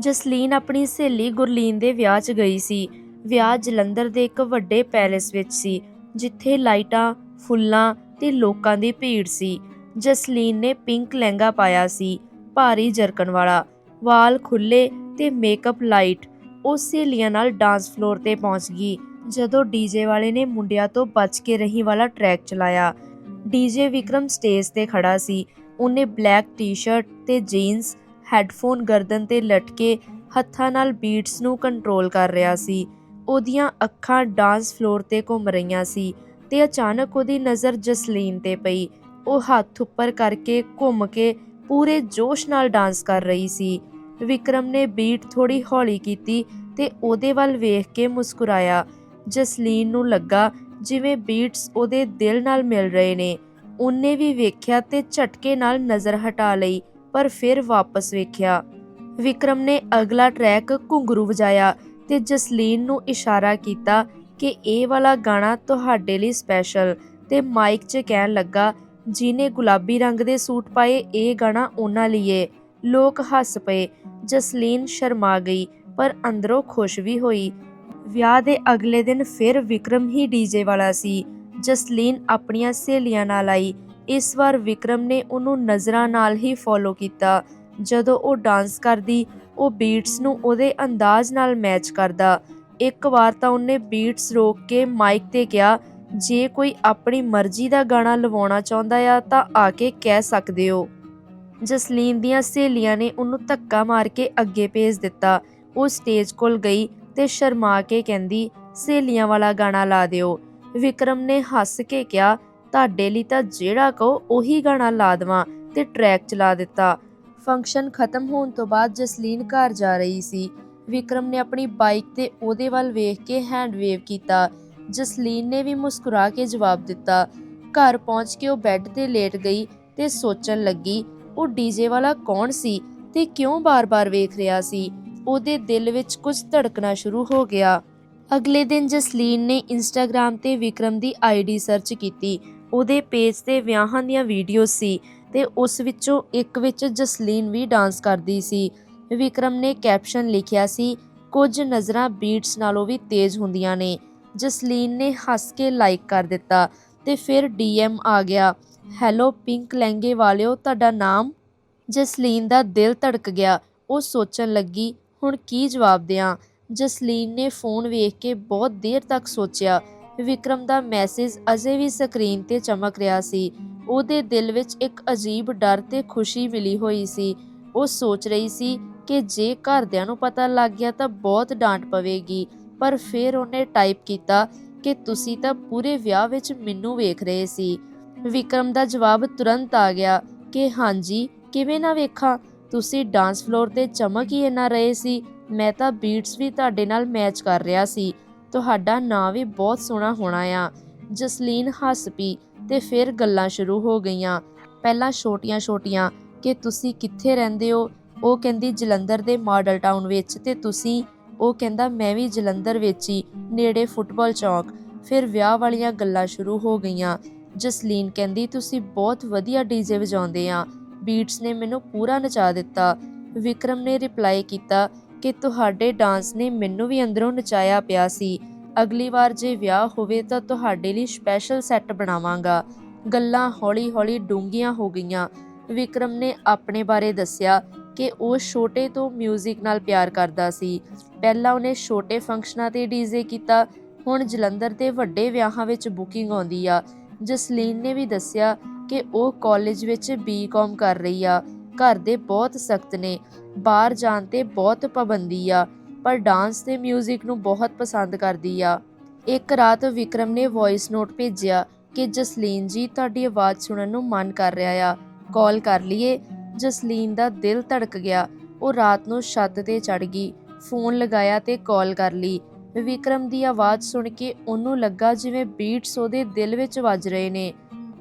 ਜਸਲੀਨ ਆਪਣੀ ਸਹੇਲੀ ਗੁਰਲੀਨ ਦੇ ਵਿਆਹ 'ਚ ਗਈ ਸੀ। ਵਿਆਹ ਜਲੰਧਰ ਦੇ ਇੱਕ ਵੱਡੇ ਪੈਲੇਸ ਵਿੱਚ ਸੀ, ਜਿੱਥੇ ਲਾਈਟਾਂ, ਫੁੱਲਾਂ ਤੇ ਲੋਕਾਂ ਦੀ ਭੀੜ ਸੀ। ਜਸਲੀਨ ਨੇ ਪਿੰਕ ਲਹਿੰਗਾ ਪਾਇਆ ਸੀ, ਭਾਰੀ ਜਰਕਣ ਵਾਲਾ, ਵਾਲ ਖੁੱਲੇ ਤੇ ਮੇਕਅਪ ਲਾਈਟ। ਉਹ ਸਹੇਲੀਆਂ ਨਾਲ ਡਾਂਸ ਫਲੋਰ ਤੇ ਪਹੁੰਚ ਗਈ, ਜਦੋਂ ਡੀਜੇ ਵਾਲੇ ਨੇ ਮੁੰਡਿਆਂ ਤੋਂ ਬਚ ਕੇ ਰਹੀ ਵਾਲਾ ਟਰੈਕ ਚਲਾਇਆ। ਡੀਜੇ ਵਿਕਰਮ ਸਟੇਜ ਤੇ ਖੜਾ ਸੀ, ਉਹਨੇ ਬਲੈਕ ਟੀ-ਸ਼ਰਟ ਤੇ ਜੀਨਸ ਹੈੱਡਫੋਨ ਗਰਦਨ ਤੇ ਲਟਕੇ ਹੱਥਾਂ ਨਾਲ ਬੀਟਸ ਨੂੰ ਕੰਟਰੋਲ ਕਰ ਰਿਹਾ ਸੀ। ਉਹਦੀਆਂ ਅੱਖਾਂ ਡਾਂਸ ਫਲੋਰ ਤੇ ਘੁੰਮ ਰਹੀਆਂ ਸੀ ਤੇ ਅਚਾਨਕ ਉਹਦੀ ਨਜ਼ਰ ਜਸਲੀਨ ਤੇ ਪਈ। ਉਹ ਹੱਥ ਉੱਪਰ ਕਰਕੇ ਘੁੰਮ ਕੇ ਪੂਰੇ ਜੋਸ਼ ਨਾਲ ਡਾਂਸ ਕਰ ਰਹੀ ਸੀ। ਵਿਕਰਮ ਨੇ ਬੀਟ ਥੋੜੀ ਹੌਲੀ ਕੀਤੀ ਤੇ ਉਹਦੇ ਵੱਲ ਵੇਖ ਕੇ ਮੁਸਕਰਾਇਆ। ਜਸਲੀਨ ਨੂੰ ਲੱਗਾ ਜਿਵੇਂ ਬੀਟਸ ਉਹਦੇ ਦਿਲ ਨਾਲ ਮਿਲ ਰਹੇ ਨੇ। ਉਹਨੇ ਵੀ ਵੇਖਿਆ ਤੇ ਝਟਕੇ ਨਾਲ ਨਜ਼ਰ ਹਟਾ ਲਈ। ਪਰ ਫਿਰ ਵਾਪਸ ਵੇਖਿਆ। ਵਿਕਰਮ ਨੇ ਅਗਲਾ ਟਰੈਕ ਘੁੰਗਰੂ ਵਜਾਇਆ ਤੇ ਜਸਲੀਨ ਨੂੰ ਇਸ਼ਾਰਾ ਕੀਤਾ ਕਿ ਇਹ ਵਾਲਾ ਗਾਣਾ ਤੁਹਾਡੇ ਲਈ ਸਪੈਸ਼ਲ ਤੇ ਮਾਈਕ 'ਚ ਕਹਿਣ ਲੱਗਾ ਜਿਨੇ ਗੁਲਾਬੀ ਰੰਗ ਦੇ ਸੂਟ ਪਾਏ, ਇਹ ਗਾਣਾ ਉਹਨਾਂ ਲਈ ਏ ਲੋਕ ਹੱਸ ਪਏ। ਜਸਲੀਨ ਸ਼ਰਮਾ ਗਈ, ਪਰ ਅੰਦਰੋਂ ਖੁਸ਼ ਵੀ ਹੋਈ। ਵਿਆਹ ਦੇ ਅਗਲੇ ਦਿਨ ਫਿਰ ਵਿਕਰਮ ਹੀ ਡੀਜੇ ਵਾਲਾ ਸੀ। ਜਸਲੀਨ ਆਪਣੀਆਂ ਸਹੇਲੀਆਂ ਨਾਲ ਆਈ। ਇਸ ਵਾਰ ਵਿਕਰਮ ਨੇ ਉਹਨੂੰ ਨਜ਼ਰਾਂ ਨਾਲ ਹੀ ਫੋਲੋ ਕੀਤਾ। ਜਦੋਂ ਉਹ ਡਾਂਸ ਕਰਦੀ, ਉਹ ਬੀਟਸ ਨੂੰ ਉਹਦੇ ਅੰਦਾਜ਼ ਨਾਲ ਮੈਚ ਕਰਦਾ। ਇੱਕ ਵਾਰ ਤਾਂ ਉਹਨੇ ਬੀਟਸ ਰੋਕ ਕੇ ਮਾਈਕ ਤੇ ਕਿਹਾ, ਜੇ ਕੋਈ ਆਪਣੀ ਮਰਜ਼ੀ ਦਾ ਗਾਣਾ ਲਵਾਉਣਾ ਚਾਹੁੰਦਾ ਆ, ਤਾਂ ਆ ਕੇ ਕਹਿ ਸਕਦੇ ਹੋ। ਜਸਲੀਨ ਦੀਆਂ ਸਹੇਲੀਆਂ ਨੇ ਉਹਨੂੰ ਧੱਕਾ ਮਾਰ ਕੇ ਅੱਗੇ ਭੇਜ ਦਿੱਤਾ। ਉਹ ਸਟੇਜ ਕੋਲ ਗਈ ਤੇ ਸ਼ਰਮਾ ਕੇ ਕਹਿੰਦੀ, ਸਹੇਲੀਆਂ ਵਾਲਾ ਗਾਣਾ ਲਾ ਦਿਓ। ਵਿਕਰਮ ਨੇ ਹੱਸ ਕੇ ਕਿਹਾ ਤੁਹਾਡੇ ਲਈ ਤਾਂ ਜਿਹੜਾ ਕਹੋ ਉਹੀ ਗਾਣਾ ਲਾ ਦੇਵਾਂ ਤੇ ਟਰੈਕ ਚਲਾ ਦਿੱਤਾ। ਫੰਕਸ਼ਨ ਖਤਮ ਹੋਣ ਤੋਂ ਬਾਅਦ ਜਸਲੀਨ ਘਰ ਜਾ ਰਹੀ ਸੀ। ਵਿਕਰਮ ਨੇ ਆਪਣੀ ਬਾਈਕ ਤੇ ਉਹਦੇ ਵੱਲ ਵੇਖ ਕੇ ਹੈਂਡ ਵੇਵ ਕੀਤਾ। ਜਸਲੀਨ ਨੇ ਵੀ ਮੁਸਕਰਾ ਕੇ ਜਵਾਬ ਦਿੱਤਾ। ਘਰ ਪਹੁੰਚ ਕੇ ਉਹ ਬੈੱਡ ਤੇ ਲੇਟ ਗਈ ਤੇ ਸੋਚਣ ਲੱਗੀ, ਉਹ ਡੀਜੇ ਵਾਲਾ ਕੌਣ ਸੀ ਤੇ ਕਿਉਂ ਬਾਰ-ਬਾਰ ਵੇਖ ਰਿਹਾ ਸੀ? ਉਹਦੇ ਦਿਲ ਵਿੱਚ ਕੁਝ ਧੜਕਣਾ ਸ਼ੁਰੂ ਹੋ ਗਿਆ। ਅਗਲੇ ਦਿਨ ਜਸਲੀਨ ਨੇ ਇੰਸਟਾਗ੍ਰam ਤੇ ਵਿਕਰਮ ਦੀ ਆਈਡੀ ਸਰਚ ਕੀਤੀ। ਉਹਦੇ ਪੇਜ ਤੇ ਵਿਆਹਾਂ ਦੀਆਂ ਵੀਡੀਓ ਸੀ ਤੇ ਉਸ ਵਿੱਚੋਂ ਇੱਕ ਵਿੱਚ ਜਸਲੀਨ ਵੀ ਡਾਂਸ ਕਰਦੀ ਸੀ। ਵਿਕਰਮ ਨੇ ਕੈਪਸ਼ਨ ਲਿਖਿਆ ਸੀ, ਕੁਝ ਨਜ਼ਰਾਂ ਬੀਟਸ ਨਾਲੋਂ ਵੀ ਤੇਜ਼ ਹੁੰਦੀਆਂ ਨੇ। ਜਸਲੀਨ ਨੇ ਹੱਸ ਕੇ ਲਾਈਕ ਕਰ ਦਿੱਤਾ ਤੇ ਫਿਰ ਡੀਐਮ ਆ ਗਿਆ ਹੈਲੋ ਪਿੰਕ ਲਹਿੰਗੇ ਵਾਲਿਓ, ਤੁਹਾਡਾ ਨਾਮ? ਜਸਲੀਨ ਦਾ ਦਿਲ ਧੜਕ ਗਿਆ, ਉਹ ਸੋਚਣ ਲੱਗੀ, ਹੁਣ ਕੀ ਜਵਾਬ ਦਿਆਂ? ਜਸਲੀਨ ਨੇ ਫੋਨ ਵੇਖ ਕੇ ਬਹੁਤ ਦੇਰ ਤੱਕ ਸੋਚਿਆ ਵਿਕਰਮ ਦਾ ਮੈਸੇਜ ਅਜੇ ਵੀ ਸਕਰੀਨ ਤੇ ਚਮਕ ਰਿਹਾ ਸੀ। ਉਹਦੇ ਦਿਲ ਵਿੱਚ ਇੱਕ ਅਜੀਬ ਡਰ ਤੇ ਖੁਸ਼ੀ ਮਿਲੀ ਹੋਈ ਸੀ। ਉਹ ਸੋਚ ਰਹੀ ਸੀ ਕਿ ਜੇ ਘਰਦਿਆਂ ਨੂੰ ਪਤਾ ਲੱਗ ਗਿਆ ਤਾਂ ਬਹੁਤ ਡਾਂਟ ਪਵੇਗੀ, ਪਰ ਫਿਰ ਉਹਨੇ ਟਾਈਪ ਕੀਤਾ ਕਿ ਤੁਸੀਂ ਤਾਂ ਪੂਰੇ ਵਿਆਹ ਵਿੱਚ ਮੈਨੂੰ ਵੇਖ ਰਹੇ ਸੀ। ਵਿਕਰਮ ਦਾ ਜਵਾਬ ਤੁਰੰਤ ਆ ਗਿਆ ਕਿ ਹਾਂਜੀ, ਕਿਵੇਂ ਨਾ ਵੇਖਾਂ, ਤੁਸੀਂ ਡਾਂਸ ਫਲੋਰ ਤੇ ਚਮਕ ਹੀ ਇੰਨਾ ਰਹੇ ਸੀ, ਮੈਂ ਤਾਂ ਬੀਟਸ ਵੀ ਤੁਹਾਡੇ ਨਾਲ ਮੈਚ ਕਰ ਰਿਹਾ ਸੀ। ਤੁਹਾਡਾ ਨਾਂ ਵੀ ਬਹੁਤ ਸੋਹਣਾ ਹੋਣਾ ਆ। ਜਸਲੀਨ ਹੱਸ ਪਈ ਤੇ ਫਿਰ ਗੱਲਾਂ ਸ਼ੁਰੂ ਹੋ ਗਈਆਂ। ਪਹਿਲਾਂ ਛੋਟੀਆਂ-ਛੋਟੀਆਂ ਕਿ ਤੁਸੀਂ ਕਿੱਥੇ ਰਹਿੰਦੇ ਹੋ? ਉਹ ਕਹਿੰਦੀ, ਜਲੰਧਰ ਦੇ ਮਾਡਲ ਟਾਊਨ ਵਿੱਚ, ਤੇ ਤੁਸੀਂ? ਉਹ ਕਹਿੰਦਾ, ਮੈਂ ਵੀ ਜਲੰਧਰ ਵਿੱਚ ਹੀ, ਨੇੜੇ ਫੁੱਟਬਾਲ ਚੌਕ। ਫਿਰ ਵਿਆਹ ਵਾਲੀਆਂ ਗੱਲਾਂ ਸ਼ੁਰੂ ਹੋ ਗਈਆਂ। ਜਸਲੀਨ ਕਹਿੰਦੀ, ਤੁਸੀਂ ਬਹੁਤ ਵਧੀਆ ਡੀਜੇ ਵਜਾਉਂਦੇ ਆ। ਬੀਟਸ ਨੇ ਮੈਨੂੰ ਪੂਰਾ ਨਚਾ ਦਿੱਤਾ। ਵਿਕਰਮ ਨੇ ਰਿਪਲਾਈ ਕੀਤਾ ਕਿ ਤੁਹਾਡੇ ਡਾਂਸ ਨੇ ਮੈਨੂੰ ਵੀ ਅੰਦਰੋਂ ਨਚਾਇਆ ਪਿਆ ਸੀ। ਅਗਲੀ ਵਾਰ ਜੇ ਵਿਆਹ ਹੋਵੇ ਤਾਂ ਤੁਹਾਡੇ ਲਈ ਸਪੈਸ਼ਲ ਸੈੱਟ ਬਣਾਵਾਂਗਾ। ਗੱਲਾਂ ਹੌਲੀ-ਹੌਲੀ ਡੂੰਘੀਆਂ ਹੋ ਗਈਆਂ। ਵਿਕਰਮ ਨੇ ਆਪਣੇ ਬਾਰੇ ਦੱਸਿਆ ਕਿ ਉਹ ਛੋਟੇ ਤੋਂ 뮤직 ਨਾਲ ਪਿਆਰ ਕਰਦਾ ਸੀ। ਪਹਿਲਾਂ ਉਹਨੇ ਛੋਟੇ ਫੰਕਸ਼ਨਾਂ ਤੇ ਡੀਜੇ ਕੀਤਾ, ਹੁਣ ਜਲੰਧਰ ਦੇ ਵੱਡੇ ਵਿਆਹਾਂ ਵਿੱਚ ਬੁਕਿੰਗ ਆਉਂਦੀ ਆ। ਜਸਲੀਨ ਨੇ ਵੀ ਦੱਸਿਆ ਕਿ ਉਹ ਕਾਲਜ ਵਿੱਚ ਬੀਕਾਮ ਕਰ ਰਹੀ ਆ। ਘਰ ਦੇ ਬਹੁਤ ਸਖਤ ਨੇ। ਬਾਹਰ ਜਾਣ ਤੇ ਬਹੁਤ ਪਾਬੰਦੀ ਆ, ਪਰ ਡਾਂਸ ਤੇ 뮤직 ਨੂੰ ਬਹੁਤ ਪਸੰਦ ਕਰਦੀ ਆ। ਇੱਕ ਰਾਤ ਵਿਕਰਮ ਨੇ ਵੌਇਸ ਨੋਟ ਭੇਜਿਆ ਕਿ, ਜਸਲੀਨ ਜੀ, ਤੁਹਾਡੀ ਆਵਾਜ਼ ਸੁਣਨ ਨੂੰ ਮਨ ਕਰ ਰਿਹਾ ਆ। ਕਾਲ ਕਰ ਲਈਏ। ਜਸਲੀਨ ਦਾ ਦਿਲ ਧੜਕ ਗਿਆ। ਉਹ ਰਾਤ ਨੂੰ ਛੱਤ ਤੇ ਚੜ ਗਈ। ਫੋਨ ਲਗਾਇਆ ਤੇ ਕਾਲ ਕਰ ਲਈ। ਵਿਕਰਮ ਦੀ ਆਵਾਜ਼ ਸੁਣ ਕੇ ਉਹਨੂੰ ਲੱਗਾ ਜਿਵੇਂ ਬੀਟਸ ਉਹਦੇ ਦਿਲ ਵਿੱਚ ਵੱਜ ਰਹੇ ਨੇ।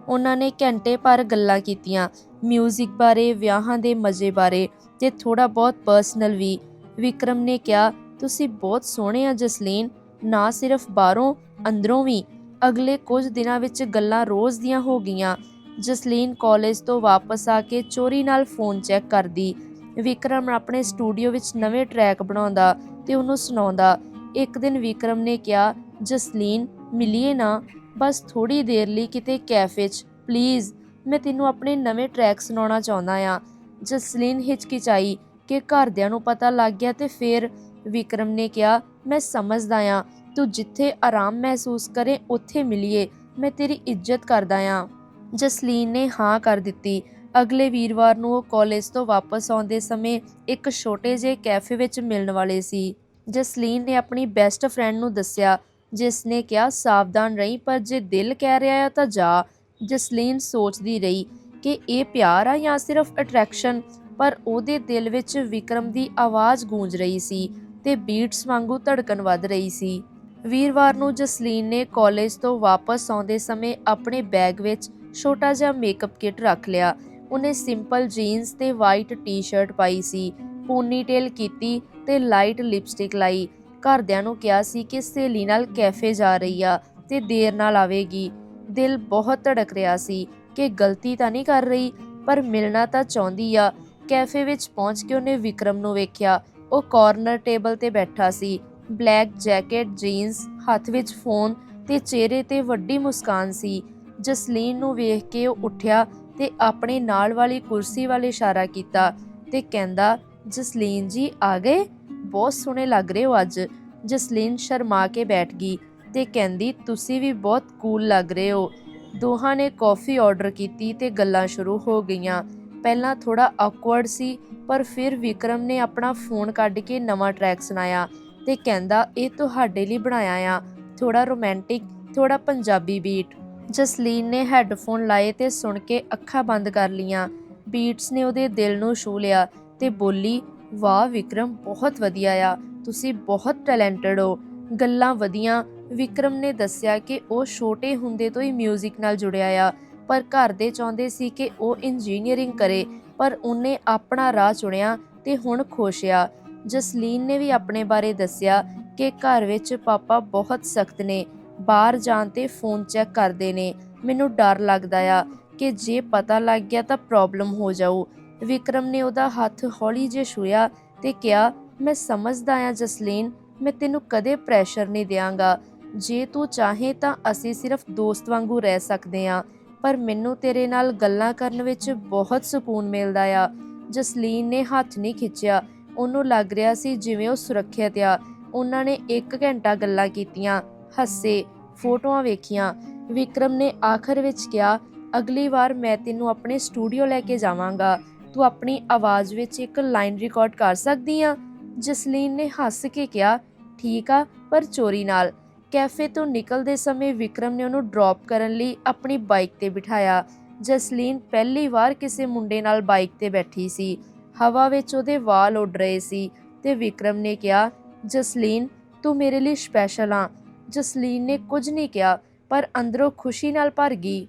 ਉਹਨਾਂ ਨੇ ਘੰਟੇ ਭਰ ਗੱਲਾਂ ਕੀਤੀਆਂ। 뮤직 ਬਾਰੇ, ਵਿਆਹਾਂ ਦੇ ਮਜ਼ੇ ਬਾਰੇ ਤੇ ਥੋੜਾ ਬਹੁਤ ਪਰਸਨਲ ਵੀ। ਵਿਕਰਮ ਨੇ ਕਿਹਾ, ਤੁਸੀਂ ਬਹੁਤ ਸੋਹਣੇ ਆ ਜਸਲੀਨ। ਨਾ ਸਿਰਫ ਬਾਹਰੋਂ, ਅੰਦਰੋਂ ਵੀ। ਅਗਲੇ ਕੁਝ ਦਿਨਾਂ ਵਿੱਚ ਗੱਲਾਂ ਰੋਜ਼ ਦੀਆਂ ਹੋ ਗਈਆਂ। ਜਸਲੀਨ ਕਾਲਜ ਤੋਂ ਵਾਪਸ ਆ ਕੇ ਚੋਰੀ ਨਾਲ ਫੋਨ ਚੈੱਕ ਕਰਦੀ। ਵਿਕਰਮ ਆਪਣੇ ਸਟੂਡੀਓ ਵਿੱਚ ਨਵੇਂ ਟਰੈਕ ਬਣਾਉਂਦਾ ਤੇ ਉਹਨੂੰ ਸੁਣਾਉਂਦਾ। ਇੱਕ ਦਿਨ ਵਿਕਰਮ ਨੇ ਕਿਹਾ, ਜਸਲੀਨ, ਮਿਲੀਏ ਨਾ। ਬਸ ਥੋੜੀ ਦੇਰ ਲਈ ਕਿਤੇ ਕੈਫੇ 'ਚ। ਪਲੀਜ਼ ਮੈਂ ਤੈਨੂੰ ਆਪਣੇ ਨਵੇਂ ਟਰੈਕ ਸੁਣਾਉਣਾ ਚਾਹੁੰਦਾ ਆ ਜਸਲੀਨ ਹਿਚਕਿਚਾਈ ਕਿ ਘਰਦਿਆਂ ਨੂੰ ਪਤਾ ਲੱਗ ਗਿਆ ਤੇ ਫਿਰ ਵਿਕਰਮ ਨੇ ਕਿਹਾ, ਮੈਂ ਸਮਝਦਾ ਆ ਤੂੰ ਜਿੱਥੇ ਆਰਾਮ ਮਹਿਸੂਸ ਕਰੇ, ਉੱਥੇ ਮਿਲੀਏ। ਮੈਂ ਤੇਰੀ ਇੱਜ਼ਤ ਕਰਦਾ ਆ ਜਸਲੀਨ ਨੇ ਹਾਂ ਕਰ ਦਿੱਤੀ। ਅਗਲੇ ਵੀਰਵਾਰ ਨੂੰ ਉਹ ਕਾਲਜ ਤੋਂ ਵਾਪਸ ਆਉਂਦੇ ਸਮੇਂ ਇੱਕ ਛੋਟੇ ਜਿਹੇ ਕੈਫੇ ਵਿੱਚ ਮਿਲਣ ਵਾਲੇ ਸੀ। ਜਸਲੀਨ ਨੇ ਆਪਣੀ ਬੈਸਟ ਫਰੈਂਡ ਨੂੰ ਦੱਸਿਆ ਜਿਸ ਨੇ ਕਿਹਾ, ਸਾਵਧਾਨ ਰਹੀ, ਪਰ ਜੇ ਦਿਲ ਕਹਿ ਰਿਹਾ ਆ ਤਾਂ ਜਾ। ਜਸਲੀਨ ਸੋਚਦੀ ਰਹੀ ਕਿ ਇਹ ਪਿਆਰ ਆ ਜਾਂ ਸਿਰਫ ਅਟਰੈਕਸ਼ਨ ਪਰ ਉਹਦੇ ਦਿਲ ਵਿੱਚ ਵਿਕਰਮ ਦੀ ਆਵਾਜ਼ ਗੂੰਜ ਰਹੀ ਸੀ ਤੇ ਬੀਟਸ ਵਾਂਗੂ ਧੜਕਣ ਵੱਧ ਰਹੀ ਸੀ। ਵੀਰਵਾਰ ਨੂੰ ਜਸਲੀਨ ਨੇ ਕਾਲਜ ਤੋਂ ਵਾਪਸ ਆਉਂਦੇ ਸਮੇਂ ਆਪਣੇ ਬੈਗ ਵਿੱਚ ਛੋਟਾ ਜਿਹਾ ਮੇਕਅਪ ਕਿਟ ਰੱਖ ਲਿਆ। ਉਹਨੇ ਸਿੰਪਲ ਜੀਨਸ ਤੇ ਵਾਈਟ ਟੀ-ਸ਼ਰਟ ਪਾਈ ਸੀ ਪੋਨੀਟੇਲ ਕੀਤੀ ਤੇ ਲਾਈਟ ਲਿਪਸਟਿਕ ਲਾਈ। ਘਰਦਿਆਂ ਨੂੰ ਕਿਹਾ ਸੀ ਕਿ ਸਹੇਲੀ ਨਾਲ ਕੈਫੇ ਜਾ ਰਹੀ ਆ ਤੇ ਦੇਰ ਨਾਲ ਆਵੇਗੀ। ਦਿਲ ਬਹੁਤ ਧੜਕ ਰਿਹਾ ਸੀ ਕਿ ਗਲਤੀ ਤਾਂ ਨਹੀਂ ਕਰ ਰਹੀ, ਪਰ ਮਿਲਣਾ ਤਾਂ ਚਾਹੁੰਦੀ ਆ। ਕੈਫੇ ਵਿੱਚ ਪਹੁੰਚ ਕੇ ਉਹਨੇ ਵਿਕਰਮ ਨੂੰ ਵੇਖਿਆ। ਉਹ ਕਾਰਨਰ ਟੇਬਲ ਤੇ ਬੈਠਾ ਸੀ। ਬਲੈਕ ਜੈਕਟ ਜੀਨਸ ਹੱਥ ਵਿੱਚ ਫੋਨ ਤੇ ਚਿਹਰੇ ਤੇ ਵੱਡੀ ਮੁਸਕਾਨ ਸੀ। ਜਸਲੀਨ ਨੂੰ ਵੇਖ ਕੇ ਉਹ ਉੱਠਿਆ ਤੇ ਆਪਣੇ ਨਾਲ ਵਾਲੀ ਕੁਰਸੀ ਵੱਲ ਇਸ਼ਾਰਾ ਕੀਤਾ ਤੇ ਕਹਿੰਦਾ, ਜਸਲੀਨ ਜੀ, ਆ ਗਏ? ਬਹੁਤ ਸੋਹਣੇ ਲੱਗ ਰਹੇ ਹੋ ਅੱਜ। ਜਸਲੀਨ ਸ਼ਰਮਾ ਕੇ ਬੈਠ ਗਈ ਤੇ ਕਹਿੰਦੀ, ਤੁਸੀਂ ਵੀ ਬਹੁਤ ਕੂਲ ਲੱਗ ਰਹੇ ਹੋ। ਦੋਹਾਂ ਨੇ ਕੌਫੀ ਆਰਡਰ ਕੀਤੀ ਤੇ ਗੱਲਾਂ ਸ਼ੁਰੂ ਹੋ ਗਈਆਂ। ਪਹਿਲਾਂ ਥੋੜਾ ਔਕਵਰਡ ਸੀ, ਪਰ ਫਿਰ ਵਿਕਰਮ ਨੇ ਆਪਣਾ ਫੋਨ ਕੱਢ ਕੇ ਨਵਾਂ ਟਰੈਕ ਸੁਣਾਇਆ ਤੇ ਕਹਿੰਦਾ, ਇਹ ਤੁਹਾਡੇ ਲਈ ਬਣਾਇਆ ਆ। ਥੋੜਾ ਰੋਮਾਂਟਿਕ ਥੋੜਾ ਪੰਜਾਬੀ ਬੀਟ ਜਸਲੀਨ ਨੇ ਹੈੱਡਫੋਨ ਲਾਏ ਤੇ ਸੁਣ ਕੇ ਅੱਖਾਂ ਬੰਦ ਕਰ ਲੀਆਂ ਬੀਟਸ ਨੇ ਉਹਦੇ ਦਿਲ ਨੂੰ ਛੂ ਲਿਆ ਤੇ ਬੋਲੀ ਵਾਹ ਵਿਕਰਮ, ਬਹੁਤ ਵਧੀਆ ਆ। ਤੁਸੀਂ ਬਹੁਤ ਟੈਲੈਂਟਡ ਹੋ। ਗੱਲਾਂ ਵਧੀਆਂ। ਵਿਕਰਮ ਨੇ ਦੱਸਿਆ ਕਿ ਉਹ ਛੋਟੇ ਹੁੰਦੇ ਤੋਂ ਹੀ 뮤직 ਨਾਲ ਜੁੜਿਆ ਆ। ਪਰ ਘਰ ਦੇ ਚਾਹੁੰਦੇ ਸੀ ਕਿ ਉਹ ਇੰਜੀਨੀਅਰਿੰਗ ਕਰੇ, ਪਰ ਉਹਨੇ ਆਪਣਾ ਰਾਹ ਚੁਣਿਆ ਤੇ ਹੁਣ ਖੁਸ਼ ਆ। ਜਸਲੀਨ ਨੇ ਵੀ ਆਪਣੇ ਬਾਰੇ ਦੱਸਿਆ ਕਿ ਘਰ ਵਿੱਚ ਪਾਪਾ ਬਹੁਤ ਸਖਤ ਨੇ। ਬਾਹਰ ਜਾਣ ਤੇ ਫੋਨ ਚੈੱਕ ਕਰਦੇ ਨੇ। ਮੈਨੂੰ ਡਰ ਲੱਗਦਾ ਆ ਕਿ ਜੇ ਪਤਾ ਲੱਗ ਗਿਆ ਤਾਂ ਪ੍ਰੋਬਲਮ ਹੋ ਜਾਊ। ਵਿਕਰਮ ਨੇ ਉਹਦਾ ਹੱਥ ਹੌਲੀ ਜਿਹਾ ਛੂਇਆ ਤੇ ਕਿਹਾ, ਮੈਂ ਸਮਝਦਾ ਆ ਜਸਲੀਨ, ਮੈਂ ਤੈਨੂੰ ਕਦੇ ਪ੍ਰੈਸ਼ਰ ਨਹੀਂ ਦਿਆਂਗਾ। ਜੇ ਤੂੰ ਚਾਹੇ ਤਾਂ ਅਸੀਂ ਸਿਰਫ ਦੋਸਤ ਵਾਂਗੂ ਰਹਿ ਸਕਦੇ ਆ ਪਰ ਮੈਨੂੰ ਤੇਰੇ ਨਾਲ ਗੱਲਾਂ ਕਰਨ ਵਿੱਚ ਬਹੁਤ ਸਕੂਨ ਮਿਲਦਾ ਆ। ਜਸਲੀਨ ਨੇ ਹੱਥ ਨਹੀਂ ਖਿੱਚਿਆ, ਉਹਨੂੰ ਲੱਗ ਰਿਹਾ ਸੀ ਜਿਵੇਂ ਉਹ ਸੁਰੱਖਿਅਤ ਆ। ਉਹਨਾਂ ਨੇ 1 ਘੰਟਾ ਗੱਲਾਂ ਕੀਤੀਆਂ, ਹੱਸੇ, ਫੋਟੋਆਂ ਵੇਖੀਆਂ। ਵਿਕਰਮ ਨੇ ਆਖਰ ਵਿੱਚ ਕਿਹਾ, ਅਗਲੀ ਵਾਰ ਮੈਂ ਤੈਨੂੰ ਆਪਣੇ ਸਟੂਡੀਓ ਲੈ ਕੇ ਜਾਵਾਂਗਾ। ਤੂੰ ਆਪਣੀ ਆਵਾਜ਼ ਵਿੱਚ ਇੱਕ ਲਾਈਨ ਰਿਕਾਰਡ ਕਰ ਸਕਦੀ ਆ। ਜਸਲੀਨ ਨੇ ਹੱਸ ਕੇ ਕਿਹਾ, ਠੀਕ ਆ, ਪਰ ਚੋਰੀ ਨਾਲ। ਕੈਫੇ ਤੋਂ ਨਿਕਲਦੇ ਸਮੇਂ ਵਿਕਰਮ ਨੇ ਉਹਨੂੰ ਡ੍ਰੌਪ ਕਰਨ ਲਈ ਆਪਣੀ ਬਾਈਕ ਤੇ ਬਿਠਾਇਆ। ਜਸਲੀਨ ਪਹਿਲੀ ਵਾਰ ਕਿਸੇ ਮੁੰਡੇ ਨਾਲ ਬਾਈਕ ਤੇ ਬੈਠੀ ਸੀ। ਹਵਾ ਵਿੱਚ ਉਹਦੇ ਵਾਲ ਉੱਡ ਰਹੇ ਸੀ ਤੇ ਵਿਕਰਮ ਨੇ ਕਿਹਾ, ਜਸਲੀਨ, ਤੂੰ ਮੇਰੇ ਲਈ ਸਪੈਸ਼ਲ ਆ। ਜਸਲੀਨ ਨੇ ਕੁਝ ਨਹੀਂ ਕਿਹਾ, ਪਰ ਅੰਦਰੋਂ ਖੁਸ਼ੀ ਨਾਲ ਭਰ ਗਈ।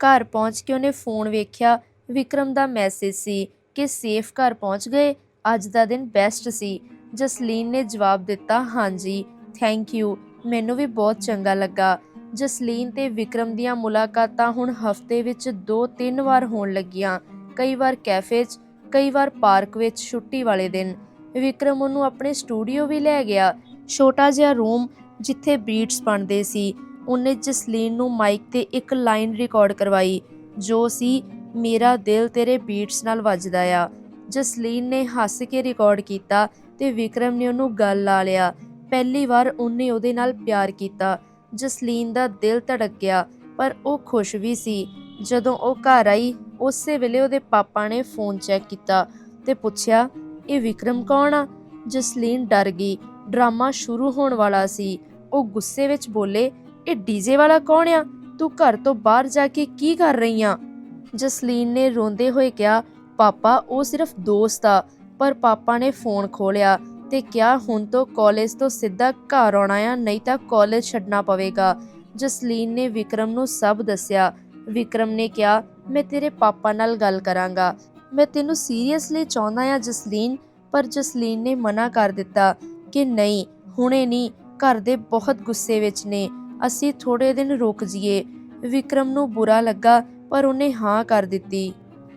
ਘਰ ਪਹੁੰਚ ਕੇ ਉਹਨੇ ਫੋਨ ਵੇਖਿਆ ਵਿਕਰਮ ਦਾ ਮੈਸੇਜ ਸੀ ਕਿ ਸੇਫ ਘਰ ਪਹੁੰਚ ਗਏ। ਅੱਜ ਦਾ ਦਿਨ ਬੈਸਟ ਸੀ। ਜਸਲੀਨ ਨੇ ਜਵਾਬ ਦਿੱਤਾ, ਹਾਂਜੀ ਥੈਂਕ ਯੂ ਮੈਨੂੰ ਵੀ ਬਹੁਤ ਚੰਗਾ ਲੱਗਾ। ਜਸਲੀਨ ਤੇ ਵਿਕਰਮ ਦੀਆਂ ਮੁਲਾਕਾਤਾਂ ਹੁਣ ਹਫ਼ਤੇ ਵਿੱਚ 2-3 ਵਾਰ ਹੋਣ ਲੱਗੀਆਂ। ਕਈ ਵਾਰ ਕੈਫੇ 'ਚ, ਕਈ ਵਾਰ ਪਾਰਕ ਵਿੱਚ ਛੁੱਟੀ ਵਾਲੇ ਦਿਨ। ਵਿਕਰਮ ਉਹਨੂੰ ਆਪਣੇ ਸਟੂਡੀਓ ਵੀ ਲੈ ਗਿਆ। ਛੋਟਾ ਜਿਹਾ ਰੂਮ ਜਿੱਥੇ ਬੀਟਸ ਬਣਦੇ ਸੀ। ਉਹਨੇ ਜਸਲੀਨ ਨੂੰ ਮਾਈਕ ਤੇ ਇੱਕ ਲਾਈਨ ਰਿਕਾਰਡ ਕਰਵਾਈ। ਜੋ ਸੀ ਮੇਰਾ ਦਿਲ ਤੇਰੇ ਬੀਟਸ ਨਾਲ ਵੱਜਦਾ ਆ। ਜਸਲੀਨ ਨੇ ਹੱਸ ਕੇ ਰਿਕਾਰਡ ਕੀਤਾ ਤੇ ਵਿਕਰਮ ਨੇ ਉਹਨੂੰ ਗੱਲ ਲਾ ਲਿਆ। ਪਹਿਲੀ ਵਾਰ ਉਹਨੇ ਉਹਦੇ ਨਾਲ ਪਿਆਰ ਕੀਤਾ। ਜਸਲੀਨ ਦਾ ਦਿਲ ਧੜਕ ਗਿਆ ਪਰ ਉਹ ਖੁਸ਼ ਵੀ ਸੀ। ਜਦੋਂ ਉਹ ਘਰ ਆਈ, ਉਸੇ ਵੇਲੇ ਉਹਦੇ ਪਾਪਾ ਨੇ ਫੋਨ ਚੈੱਕ ਕੀਤਾ ਤੇ ਪੁੱਛਿਆ, ਇਹ ਵਿਕਰਮ ਕੌਣ ਆ? ਜਸਲੀਨ ਡਰ ਗਈ। ਡਰਾਮਾ ਸ਼ੁਰੂ ਹੋਣ ਵਾਲਾ ਸੀ। ਉਹ ਗੁੱਸੇ ਵਿੱਚ ਬੋਲੇ, ਇਹ ਡੀਜੇ ਵਾਲਾ ਕੌਣ ਆ? ਤੂੰ ਘਰ ਤੋਂ ਬਾਹਰ ਜਾ ਕੇ ਕੀ ਕਰ ਰਹੀ ਆ? ਜਸਲੀਨ ਨੇ ਰੋਂਦੇ ਹੋਏ ਕਿਹਾ, ਪਾਪਾ, ਉਹ ਸਿਰਫ ਦੋਸਤ ਆ, ਪਰ ਪਾਪਾ ਨੇ ਫੋਨ ਖੋਲਿਆ ਤੇ ਕਿਹਾ, ਹੁਣ ਤੋਂ ਕਾਲਜ ਤੋਂ ਸਿੱਧਾ ਘਰ ਆਉਣਾ ਆ, ਨਹੀਂ ਤਾਂ ਕਾਲਜ ਛੱਡਣਾ ਪਵੇਗਾ। ਜਸਲੀਨ ਨੇ ਵਿਕਰਮ ਨੂੰ ਸਭ ਦੱਸਿਆ। ਵਿਕਰਮ ਨੇ ਕਿਹਾ, ਮੈਂ ਤੇਰੇ ਪਾਪਾ ਨਾਲ ਗੱਲ ਕਰਾਂਗਾ। ਮੈਂ ਤੈਨੂੰ ਸੀਰੀਅਸਲੀ ਚਾਹੁੰਦਾ ਆ ਜਸਲੀਨ, ਪਰ ਜਸਲੀਨ ਨੇ ਮਨਾ ਕਰ ਦਿੱਤਾ ਕਿ ਨਹੀਂ, ਹੁਣੇ ਨਹੀਂ, ਘਰ ਦੇ ਬਹੁਤ ਗੁੱਸੇ ਵਿੱਚ ਨੇ। ਅਸੀਂ ਥੋੜੇ ਦਿਨ ਰੁਕ ਜੀਏ ਵਿਕਰਮ ਨੂੰ ਬੁਰਾ ਲੱਗਾ ਪਰ ਉਹਨੇ ਹਾਂ ਕਰ ਦਿੱਤੀ।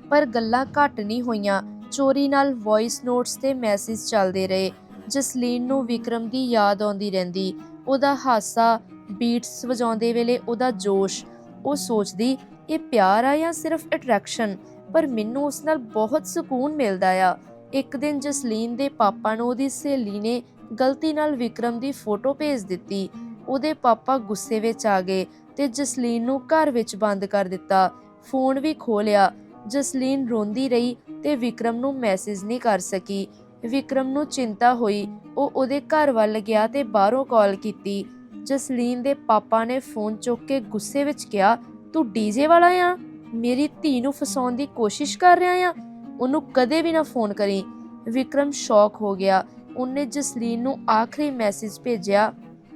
ਪਰ ਗੱਲਾਂ ਘੱਟ ਨਹੀਂ ਹੋਈਆਂ। ਚੋਰੀ ਨਾਲ ਵੌਇਸ ਨੋਟਸ ਤੇ ਮੈਸੇਜ ਚੱਲਦੇ ਰਹੇ। ਜਸਲੀਨ ਨੂੰ ਵਿਕਰਮ ਦੀ ਯਾਦ ਆਉਂਦੀ ਰਹਿੰਦੀ। ਉਹਦਾ ਹਾਸਾ ਬੀਟਸ ਵਜਾਉਂਦੇ ਵੇਲੇ ਉਹਦਾ ਜੋਸ਼। ਉਹ ਸੋਚਦੀ, ਇਹ ਪਿਆਰ ਆ ਜਾਂ ਸਿਰਫ ਅਟਰੈਕਸ਼ਨ ਪਰ ਮੈਨੂੰ ਉਸ ਨਾਲ ਬਹੁਤ ਸਕੂਨ ਮਿਲਦਾ ਆ। ਇੱਕ ਦਿਨ ਜਸਲੀਨ ਦੇ ਪਾਪਾ ਨੂੰ ਉਹਦੀ ਸਹੇਲੀ ਨੇ ਗਲਤੀ ਨਾਲ ਵਿਕਰਮ ਦੀ ਫੋਟੋ ਭੇਜ ਦਿੱਤੀ। ਉਹਦੇ ਪਾਪਾ ਗੁੱਸੇ ਵਿੱਚ ਆ ਗਏ ਤੇ ਜਸਲੀਨ ਨੂੰ ਘਰ ਵਿੱਚ ਬੰਦ ਕਰ ਦਿੱਤਾ। ਫੋਨ ਵੀ ਖੋਲਿਆ। ਜਸਲੀਨ ਰੋਂਦੀ ਰਹੀ ਤੇ ਵਿਕਰਮ ਨੂੰ ਮੈਸੇਜ ਨਹੀਂ ਕਰ ਸਕੀ। ਵਿਕਰਮ ਨੂੰ ਚਿੰਤਾ ਹੋਈ। ਉਹ ਉਹਦੇ ਘਰ ਵੱਲ ਗਿਆ ਤੇ ਬਾਹਰੋਂ ਕਾਲ ਕੀਤੀ। ਜਸਲੀਨ ਦੇ ਪਾਪਾ ਨੇ ਫੋਨ ਚੁੱਕ ਕੇ ਗੁੱਸੇ ਵਿੱਚ ਕਿਹਾ, ਤੂੰ ਡੀਜੇ ਵਾਲਾ ਆ? ਮੇਰੀ ਧੀ ਨੂੰ ਫਸਾਉਣ ਦੀ ਕੋਸ਼ਿਸ਼ ਕਰ ਰਿਹਾ ਆ? ਉਹਨੂੰ ਕਦੇ ਵੀ ਨਾ ਫੋਨ ਕਰੀ। ਵਿਕਰਮ ਸ਼ੌਕ ਹੋ ਗਿਆ। ਉਹਨੇ ਜਸਲੀਨ ਨੂੰ ਆਖਰੀ ਮੈਸੇਜ ਭੇਜਿਆ,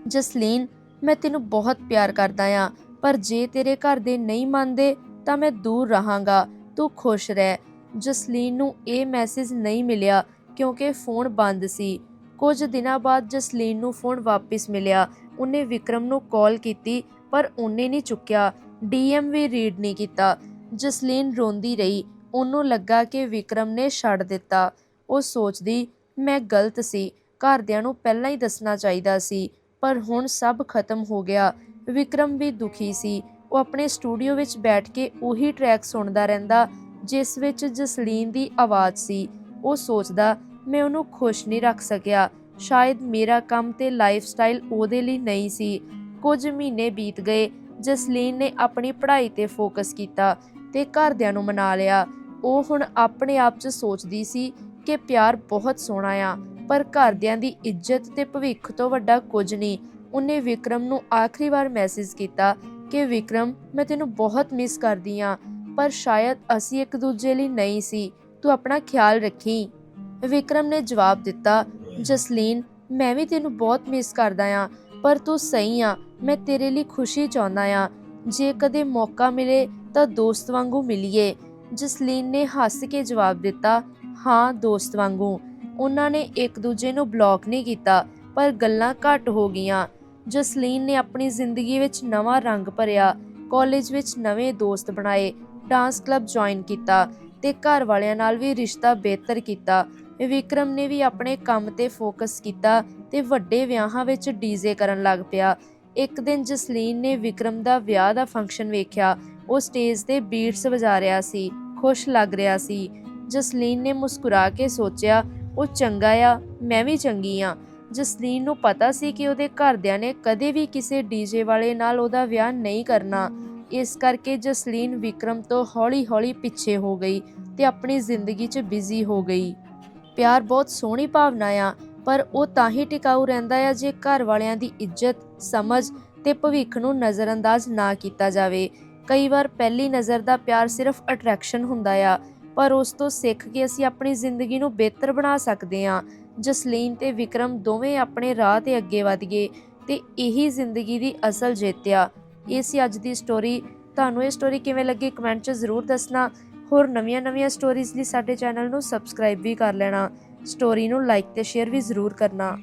ਜਸਲੀਨ, ਮੈਂ ਤੈਨੂੰ ਬਹੁਤ ਪਿਆਰ ਕਰਦਾ ਆ, ਪਰ ਜੇ ਤੇਰੇ ਘਰ ਦੇ ਨਹੀਂ ਮੰਨਦੇ ਤਾਂ ਮੈਂ ਦੂਰ ਰਹਾਂਗਾ। ਤੂੰ ਖੁਸ਼ ਰਹਿ। ਜਸਲੀਨ ਨੂੰ ਇਹ ਮੈਸੇਜ ਨਹੀਂ ਮਿਲਿਆ ਕਿਉਂਕਿ ਫੋਨ ਬੰਦ ਸੀ। ਕੁਝ ਦਿਨਾਂ ਬਾਅਦ ਜਸਲੀਨ ਨੂੰ ਫੋਨ ਵਾਪਸ ਮਿਲਿਆ। ਉਹਨੇ ਵਿਕਰਮ ਨੂੰ ਕਾਲ ਕੀਤੀ, ਪਰ ਉਹਨੇ ਨਹੀਂ ਚੁੱਕਿਆ। ਡੀਐਮ ਵੀ ਰੀਡ ਨਹੀਂ ਕੀਤਾ। ਜਸਲੀਨ ਰੋਂਦੀ ਰਹੀ। ਉਹਨੂੰ ਲੱਗਾ ਕਿ ਵਿਕਰਮ ਨੇ ਛੱਡ ਦਿੱਤਾ। ਉਹ ਸੋਚਦੀ, ਮੈਂ ਗਲਤ ਸੀ। ਘਰਦਿਆਂ ਨੂੰ ਪਹਿਲਾਂ ਹੀ ਦੱਸਣਾ ਚਾਹੀਦਾ ਸੀ, ਪਰ ਹੁਣ ਸਭ ਖਤਮ ਹੋ ਗਿਆ। ਵਿਕਰਮ ਵੀ ਦੁਖੀ ਸੀ। ਉਹ ਆਪਣੇ ਸਟੂਡੀਓ ਵਿੱਚ ਬੈਠ ਕੇ ਉਹੀ ਟਰੈਕ ਸੁਣਦਾ ਰਹਿੰਦਾ, ਜਿਸ ਵਿੱਚ ਜਸਲੀਨ ਦੀ ਆਵਾਜ਼ ਸੀ। ਉਹ ਸੋਚਦਾ, ਮੈਂ ਉਹਨੂੰ ਖੁਸ਼ ਨਹੀਂ ਰੱਖ ਸਕਿਆ। ਸ਼ਾਇਦ ਮੇਰਾ ਕੰਮ ਤੇ ਲਾਈਫ ਉਹਦੇ ਲਈ ਨਹੀਂ ਸੀ। ਕੁਝ ਮਹੀਨੇ ਬੀਤ ਗਏ। ਜਸਲੀਨ ਨੇ ਆਪਣੀ ਪੜ੍ਹਾਈ ਤੇ ਫੋਕਸ ਕੀਤਾ ਤੇ ਘਰਦਿਆਂ ਨੂੰ ਮਨਾ ਲਿਆ। ਉਹ ਹੁਣ ਆਪਣੇ ਆਪ 'ਚ ਸੋਚਦੀ ਸੀ ਕਿ ਪਿਆਰ ਬਹੁਤ ਸੋਹਣਾ ਆ, ਪਰ ਘਰਦਿਆਂ ਦੀ ਇੱਜ਼ਤ ਤੇ ਭਵਿੱਖ ਤੋਂ ਵੱਡਾ ਕੁਝ ਨਹੀਂ। ਉਹਨੇ ਵਿਕਰਮ ਨੂੰ ਆਖਰੀ ਵਾਰ ਮੈਸੇਜ ਕੀਤਾ ਕਿ ਵਿਕਰਮ, ਮੈਂ ਤੈਨੂੰ ਬਹੁਤ ਮਿਸ ਕਰਦੀ ਆ, ਪਰ ਸ਼ਾਇਦ ਅਸੀਂ ਇੱਕ ਦੂਜੇ ਲਈ ਨਹੀਂ ਸੀ, ਤੂੰ ਆਪਣਾ ਖਿਆਲ ਰੱਖੀ। ਵਿਕਰਮ ਨੇ ਜਵਾਬ ਦਿੱਤਾ, ਜਸਲੀਨ, ਮੈਂ ਵੀ ਤੈਨੂੰ ਬਹੁਤ ਮਿਸ ਕਰਦਾ ਆ, ਪਰ ਤੂੰ ਸਹੀ ਆ, ਮੈਂ ਤੇਰੇ ਲਈ ਖੁਸ਼ੀ ਚਾਹੁੰਦਾ ਆ। ਜੇ ਕਦੇ ਮੌਕਾ ਮਿਲੇ ਤਾਂ ਦੋਸਤ ਵਾਂਗੂ ਮਿਲੀਏ। ਜਸਲੀਨ ਨੇ ਹੱਸ ਕੇ ਜਵਾਬ ਦਿੱਤਾ, ਹਾਂ, ਦੋਸਤ ਵਾਂਗੂ। ਉਹਨਾਂ ਨੇ ਇੱਕ ਦੂਜੇ ਨੂੰ ਬਲੌਕ ਨਹੀਂ ਕੀਤਾ, ਪਰ ਗੱਲਾਂ ਘੱਟ ਹੋ ਗਈਆਂ। ਜਸਲੀਨ ਨੇ ਆਪਣੀ ਜ਼ਿੰਦਗੀ ਵਿੱਚ ਨਵਾਂ ਰੰਗ ਭਰਿਆ, ਕਾਲਜ ਵਿੱਚ ਨਵੇਂ ਦੋਸਤ ਬਣਾਏ, ਡਾਂਸ ਕਲੱਬ ਜੁਆਇਨ ਕੀਤਾ ਤੇ ਘਰ ਵਾਲਿਆਂ ਨਾਲ ਵੀ ਰਿਸ਼ਤਾ ਬਿਹਤਰ ਕੀਤਾ। ਵਿਕਰਮ ਨੇ ਵੀ ਆਪਣੇ ਕੰਮ ਤੇ ਫੋਕਸ ਕੀਤਾ ਤੇ ਵੱਡੇ ਵਿਆਹਾਂ ਵਿੱਚ ਡੀਜੇ ਕਰਨ ਲੱਗ ਪਿਆ। ਇੱਕ ਦਿਨ ਜਸਲੀਨ ਨੇ ਵਿਕਰਮ ਦਾ ਵਿਆਹ ਦਾ ਫੰਕਸ਼ਨ ਵੇਖਿਆ। ਉਹ ਸਟੇਜ ਤੇ ਬੀਟਸ ਵਜਾ ਰਿਹਾ ਸੀ, ਖੁਸ਼ ਲੱਗ ਰਿਹਾ ਸੀ। ਜਸਲੀਨ ਨੇ ਮੁਸਕਰਾ ਕੇ ਸੋਚਿਆ, ਉਹ ਚੰਗਾ ਆ, ਮੈਂ ਵੀ ਚੰਗੀ ਆ। ਜਸਲੀਨ ਨੂੰ ਪਤਾ ਸੀ ਕਿ ਉਹਦੇ ਘਰਦਿਆਂ ਨੇ ਕਦੇ ਵੀ ਕਿਸੇ ਡੀਜੇ ਵਾਲੇ ਨਾਲ ਉਹਦਾ ਵਿਆਹ ਨਹੀਂ ਕਰਨਾ। ਇਸ ਕਰਕੇ ਜਸਲੀਨ ਵਿਕਰਮ ਤੋਂ ਹੌਲੀ-ਹੌਲੀ ਪਿੱਛੇ ਹੋ ਗਈ ਤੇ ਆਪਣੀ ਜ਼ਿੰਦਗੀ 'ਚ ਬਿਜ਼ੀ ਹੋ ਗਈ। ਪਿਆਰ ਬਹੁਤ ਸੋਹਣੀ ਭਾਵਨਾ ਆ, ਪਰ ਉਹ ਤਾਂ ਹੀ ਟਿਕਾਊ ਰਹਿੰਦਾ ਆ ਜੇ ਘਰ ਵਾਲਿਆਂ ਦੀ ਇੱਜ਼ਤ, ਸਮਝ ਤੇ ਭਵਿੱਖ ਨੂੰ ਨਜ਼ਰਅੰਦਾਜ਼ ਨਾ ਕੀਤਾ ਜਾਵੇ। ਕਈ ਵਾਰ ਪਹਿਲੀ ਨਜ਼ਰ ਦਾ ਪਿਆਰ ਸਿਰਫ ਅਟਰੈਕਸ਼ਨ ਹੁੰਦਾ ਆ, ਪਰ ਉਸ ਤੋਂ ਸਿੱਖ ਕੇ ਅਸੀਂ ਆਪਣੀ ਜ਼ਿੰਦਗੀ ਨੂੰ ਬਿਹਤਰ ਬਣਾ ਸਕਦੇ ਹਾਂ। ਜਸਲੀਨ ਤੇ ਵਿਕਰਮ ਦੋਵੇਂ ਆਪਣੇ ਰਾਹ ਤੇ ਅੱਗੇ ਵਧ ਗਏ ਤੇ ਇਹੀ ਜ਼ਿੰਦਗੀ ਦੀ ਅਸਲ ਜਿੱਤਿਆ। ਇਹ ਸੀ ਅੱਜ ਦੀ ਸਟੋਰੀ ਤੁਹਾਨੂੰ ਇਹ ਸਟੋਰੀ ਕਿਵੇਂ ਲੱਗੀ ਕਮੈਂਟ 'ਚ ਜ਼ਰੂਰ ਦੱਸਣਾ। ਹੋਰ ਨਵੀਆਂ-ਨਵੀਆਂ ਸਟੋਰੀਜ਼ ਲਈ ਸਾਡੇ ਚੈਨਲ ਨੂੰ ਸਬਸਕ੍ਰਾਈਬ ਵੀ ਕਰ ਲੈਣਾ। ਸਟੋਰੀ ਨੂੰ ਲਾਈਕ ਤੇ ਸ਼ੇਅਰ ਵੀ ਜ਼ਰੂਰ ਕਰਨਾ।